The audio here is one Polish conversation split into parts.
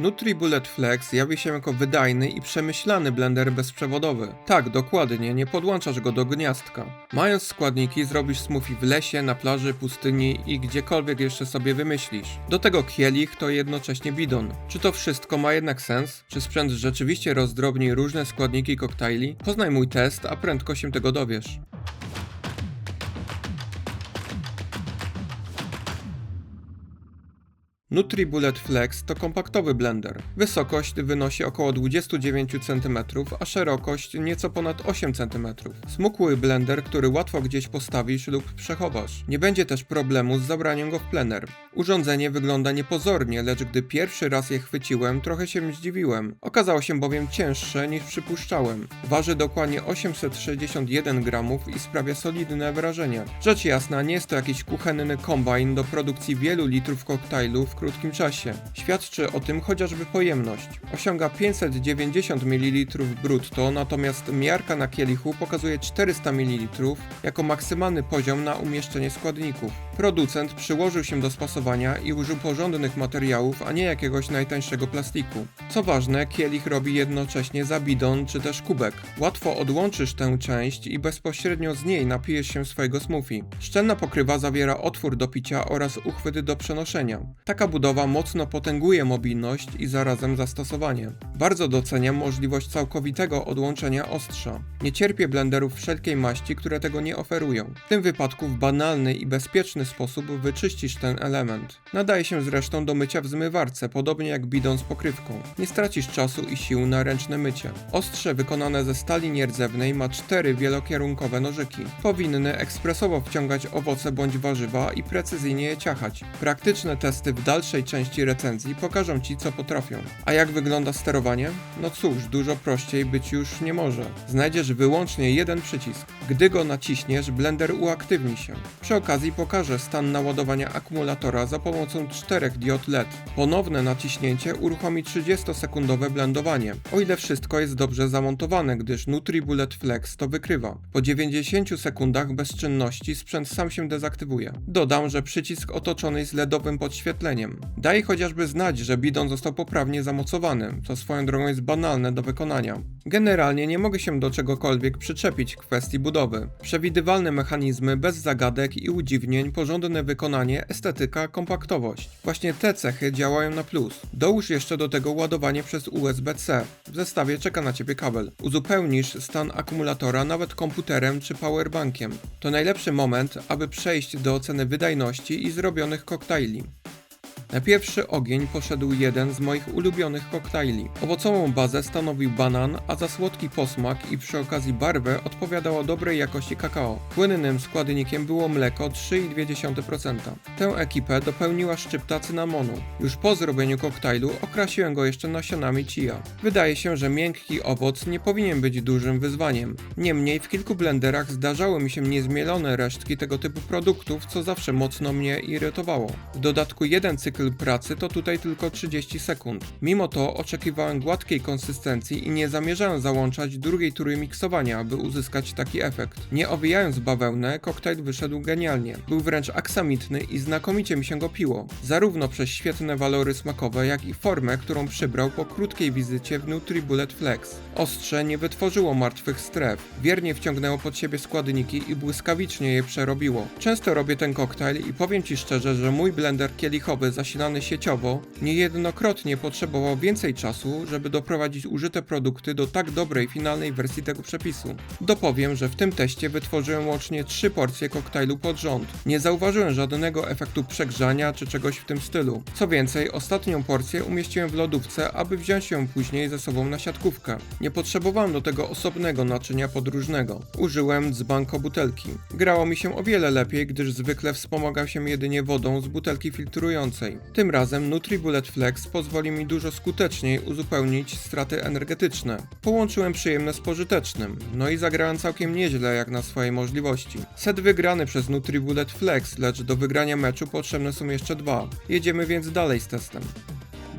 NutriBullet Flex jawi się jako wydajny i przemyślany blender bezprzewodowy. Tak, dokładnie, nie podłączasz go do gniazdka. Mając składniki, zrobisz smoothie w lesie, na plaży, pustyni i gdziekolwiek jeszcze sobie wymyślisz. Do tego kielich to jednocześnie bidon. Czy to wszystko ma jednak sens? Czy sprzęt rzeczywiście rozdrobni różne składniki koktajli? Poznaj mój test, a prędko się tego dowiesz. NutriBullet Flex to kompaktowy blender. Wysokość wynosi około 29 cm, a szerokość nieco ponad 8 cm. Smukły blender, który łatwo gdzieś postawisz lub przechowasz. Nie będzie też problemu z zabraniem go w plener. Urządzenie wygląda niepozornie, lecz gdy pierwszy raz je chwyciłem, trochę się zdziwiłem. Okazało się bowiem cięższe niż przypuszczałem. Waży dokładnie 861 gramów i sprawia solidne wrażenie. Rzecz jasna, nie jest to jakiś kuchenny kombajn do produkcji wielu litrów koktajlu w krótkim czasie. Świadczy o tym chociażby pojemność. Osiąga 590 ml brutto, natomiast miarka na kielichu pokazuje 400 ml jako maksymalny poziom na umieszczenie składników. Producent przyłożył się do spasowania i użył porządnych materiałów, a nie jakiegoś najtańszego plastiku. Co ważne, kielich robi jednocześnie za bidon czy też kubek. Łatwo odłączysz tę część i bezpośrednio z niej napijesz się swojego smoothie. Szczelna pokrywa zawiera otwór do picia oraz uchwyty do przenoszenia. Taka budowa mocno potęguje mobilność i zarazem zastosowanie. Bardzo doceniam możliwość całkowitego odłączenia ostrza. Nie cierpię blenderów wszelkiej maści, które tego nie oferują. W tym wypadku w banalny i bezpieczny sposób wyczyścisz ten element. Nadaje się zresztą do mycia w zmywarce, podobnie jak bidon z pokrywką. Nie stracisz czasu i sił na ręczne mycie. Ostrze wykonane ze stali nierdzewnej ma cztery wielokierunkowe nożyki. Powinny ekspresowo wciągać owoce bądź warzywa i precyzyjnie je ciachać. Praktyczne testy w dalszej części recenzji pokażą Ci co potrafią. A jak wygląda sterowanie? No cóż, dużo prościej być już nie może. Znajdziesz wyłącznie jeden przycisk. Gdy go naciśniesz, blender uaktywni się. Przy okazji pokażę stan naładowania akumulatora za pomocą czterech diod LED. Ponowne naciśnięcie uruchomi 30-sekundowe blendowanie, o ile wszystko jest dobrze zamontowane, gdyż NutriBullet Flex to wykrywa. Po 90 sekundach bezczynności sprzęt sam się dezaktywuje. Dodam, że przycisk otoczony jest LEDowym podświetleniem. Daje chociażby znać, że bidon został poprawnie zamocowany, co swoją drogą jest banalne do wykonania. Generalnie nie mogę się do czegokolwiek przyczepić w kwestii budowy. Przewidywalne mechanizmy, bez zagadek i udziwnień, porządne wykonanie, estetyka, kompaktowość. Właśnie te cechy działają na plus. Dołóż jeszcze do tego ładowanie przez USB-C. W zestawie czeka na Ciebie kabel. Uzupełnisz stan akumulatora nawet komputerem czy powerbankiem. To najlepszy moment, aby przejść do oceny wydajności i zrobionych koktajli. Na pierwszy ogień poszedł jeden z moich ulubionych koktajli. Owocową bazę stanowił banan, a za słodki posmak i przy okazji barwę odpowiadało dobrej jakości kakao. Płynnym składnikiem było mleko 3,2%. Tę ekipę dopełniła szczypta cynamonu. Już po zrobieniu koktajlu okrasiłem go jeszcze nasionami chia. Wydaje się, że miękki owoc nie powinien być dużym wyzwaniem. Niemniej w kilku blenderach zdarzały mi się niezmielone resztki tego typu produktów, co zawsze mocno mnie irytowało. W dodatku jeden cykl pracy to tutaj tylko 30 sekund. Mimo to oczekiwałem gładkiej konsystencji i nie zamierzałem załączać drugiej tury miksowania, aby uzyskać taki efekt. Nie owijając bawełnę, koktajl wyszedł genialnie. Był wręcz aksamitny i znakomicie mi się go piło. Zarówno przez świetne walory smakowe, jak i formę, którą przybrał po krótkiej wizycie w NutriBullet Flex. Ostrze nie wytworzyło martwych stref. Wiernie wciągnęło pod siebie składniki i błyskawicznie je przerobiło. Często robię ten koktajl i powiem Ci szczerze, że mój blender kielichowy zasilany sieciowo niejednokrotnie potrzebował więcej czasu, żeby doprowadzić użyte produkty do tak dobrej finalnej wersji tego przepisu. Dopowiem, że w tym teście wytworzyłem łącznie 3 porcje koktajlu pod rząd. Nie zauważyłem żadnego efektu przegrzania czy czegoś w tym stylu. Co więcej, ostatnią porcję umieściłem w lodówce, aby wziąć ją później ze sobą na siatkówkę. Nie potrzebowałem do tego osobnego naczynia podróżnego. Użyłem dzbanko butelki. Grało mi się o wiele lepiej, gdyż zwykle wspomagał się jedynie wodą z butelki filtrującej. Tym razem NutriBullet Flex pozwoli mi dużo skuteczniej uzupełnić straty energetyczne. Połączyłem przyjemne z pożytecznym, no i zagrałem całkiem nieźle jak na swoje możliwości. Set wygrany przez NutriBullet Flex, lecz do wygrania meczu potrzebne są jeszcze dwa. Jedziemy więc dalej z testem.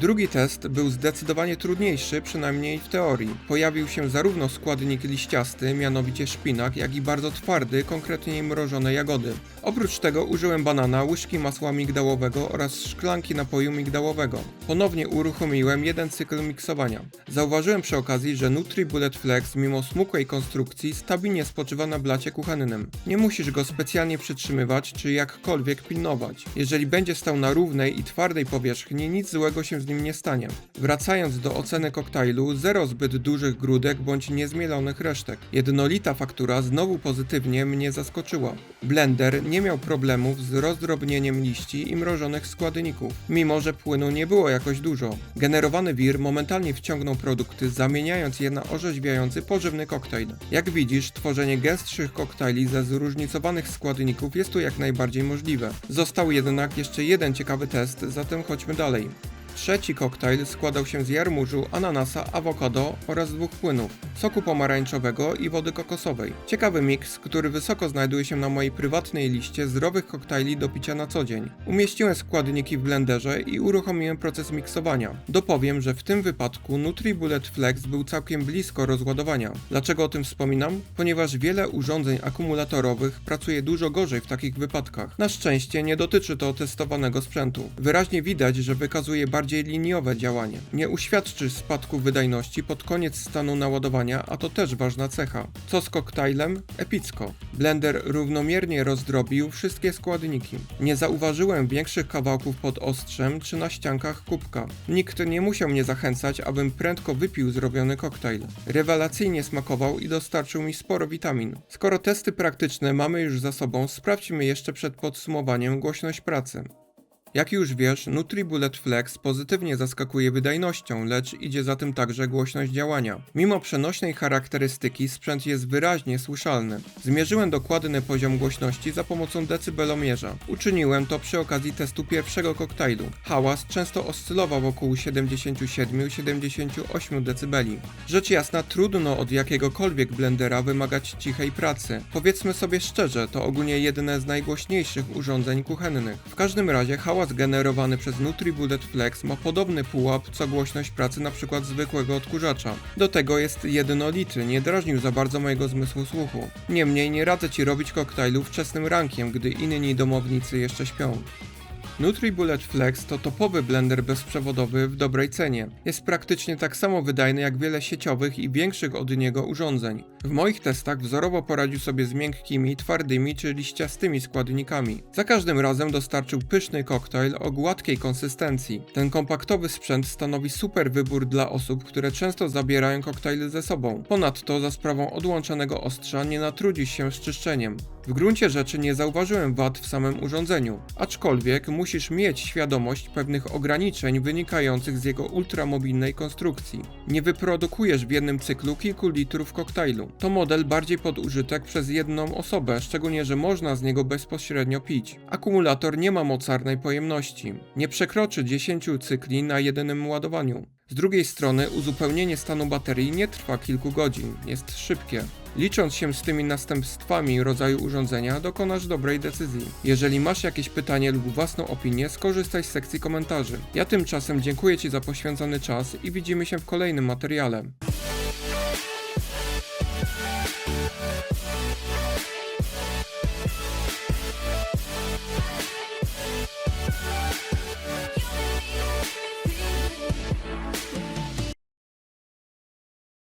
Drugi test był zdecydowanie trudniejszy, przynajmniej w teorii. Pojawił się zarówno składnik liściasty, mianowicie szpinak, jak i bardzo twardy, konkretnie mrożone jagody. Oprócz tego użyłem banana, łyżki masła migdałowego oraz szklanki napoju migdałowego. Ponownie uruchomiłem jeden cykl miksowania. Zauważyłem przy okazji, że NutriBullet Flex mimo smukłej konstrukcji stabilnie spoczywa na blacie kuchennym. Nie musisz go specjalnie przytrzymywać czy jakkolwiek pilnować. Jeżeli będzie stał na równej i twardej powierzchni, nic złego się z nim nie stanie. Wracając do oceny koktajlu, zero zbyt dużych grudek bądź niezmielonych resztek. Jednolita faktura znowu pozytywnie mnie zaskoczyła. Blender nie miał problemów z rozdrobnieniem liści i mrożonych składników, mimo że płynu nie było jakoś dużo. Generowany wir momentalnie wciągnął produkty, zamieniając je na orzeźwiający pożywny koktajl. Jak widzisz, tworzenie gęstszych koktajli ze zróżnicowanych składników jest tu jak najbardziej możliwe. Został jednak jeszcze jeden ciekawy test, zatem chodźmy dalej. Trzeci koktajl składał się z jarmużu, ananasa, awokado oraz dwóch płynów, soku pomarańczowego i wody kokosowej. Ciekawy miks, który wysoko znajduje się na mojej prywatnej liście zdrowych koktajli do picia na co dzień. Umieściłem składniki w blenderze i uruchomiłem proces miksowania. Dopowiem, że w tym wypadku NutriBullet Flex był całkiem blisko rozładowania. Dlaczego o tym wspominam? Ponieważ wiele urządzeń akumulatorowych pracuje dużo gorzej w takich wypadkach. Na szczęście nie dotyczy to testowanego sprzętu. Wyraźnie widać, że wykazuje bardziej liniowe działanie. Nie uświadczy spadku wydajności pod koniec stanu naładowania, a to też ważna cecha. Co z koktajlem? Epicko. Blender równomiernie rozdrobił wszystkie składniki. Nie zauważyłem większych kawałków pod ostrzem czy na ściankach kubka. Nikt nie musiał mnie zachęcać, abym prędko wypił zrobiony koktajl. Rewelacyjnie smakował i dostarczył mi sporo witamin. Skoro testy praktyczne mamy już za sobą, sprawdźmy jeszcze przed podsumowaniem głośność pracy. Jak już wiesz, NutriBullet Flex pozytywnie zaskakuje wydajnością, lecz idzie za tym także głośność działania. Mimo przenośnej charakterystyki sprzęt jest wyraźnie słyszalny. Zmierzyłem dokładny poziom głośności za pomocą decybelomierza. Uczyniłem to przy okazji testu pierwszego koktajlu. Hałas często oscylował wokół 77-78 dB. Rzecz jasna, trudno od jakiegokolwiek blendera wymagać cichej pracy. Powiedzmy sobie szczerze, to ogólnie jedne z najgłośniejszych urządzeń kuchennych. W każdym razie hałas generowany przez NutriBullet Flex ma podobny pułap co głośność pracy np. zwykłego odkurzacza. Do tego jest jednolity, nie drażnił za bardzo mojego zmysłu słuchu. Niemniej nie radzę Ci robić koktajlu wczesnym rankiem, gdy inni domownicy jeszcze śpią. NutriBullet Flex to topowy blender bezprzewodowy w dobrej cenie. Jest praktycznie tak samo wydajny jak wiele sieciowych i większych od niego urządzeń. W moich testach wzorowo poradził sobie z miękkimi, twardymi czy liściastymi składnikami. Za każdym razem dostarczył pyszny koktajl o gładkiej konsystencji. Ten kompaktowy sprzęt stanowi super wybór dla osób, które często zabierają koktajle ze sobą. Ponadto za sprawą odłączonego ostrza nie natrudzi się z czyszczeniem. W gruncie rzeczy nie zauważyłem wad w samym urządzeniu, aczkolwiek musisz mieć świadomość pewnych ograniczeń wynikających z jego ultramobilnej konstrukcji. Nie wyprodukujesz w jednym cyklu kilku litrów koktajlu. To model bardziej pod użytek przez jedną osobę, szczególnie że można z niego bezpośrednio pić. Akumulator nie ma mocarnej pojemności. Nie przekroczy 10 cykli na jedynym ładowaniu. Z drugiej strony uzupełnienie stanu baterii nie trwa kilku godzin, jest szybkie. Licząc się z tymi następstwami rodzaju urządzenia, dokonasz dobrej decyzji. Jeżeli masz jakieś pytanie lub własną opinię, skorzystaj z sekcji komentarzy. Ja tymczasem dziękuję Ci za poświęcony czas i widzimy się w kolejnym materiale.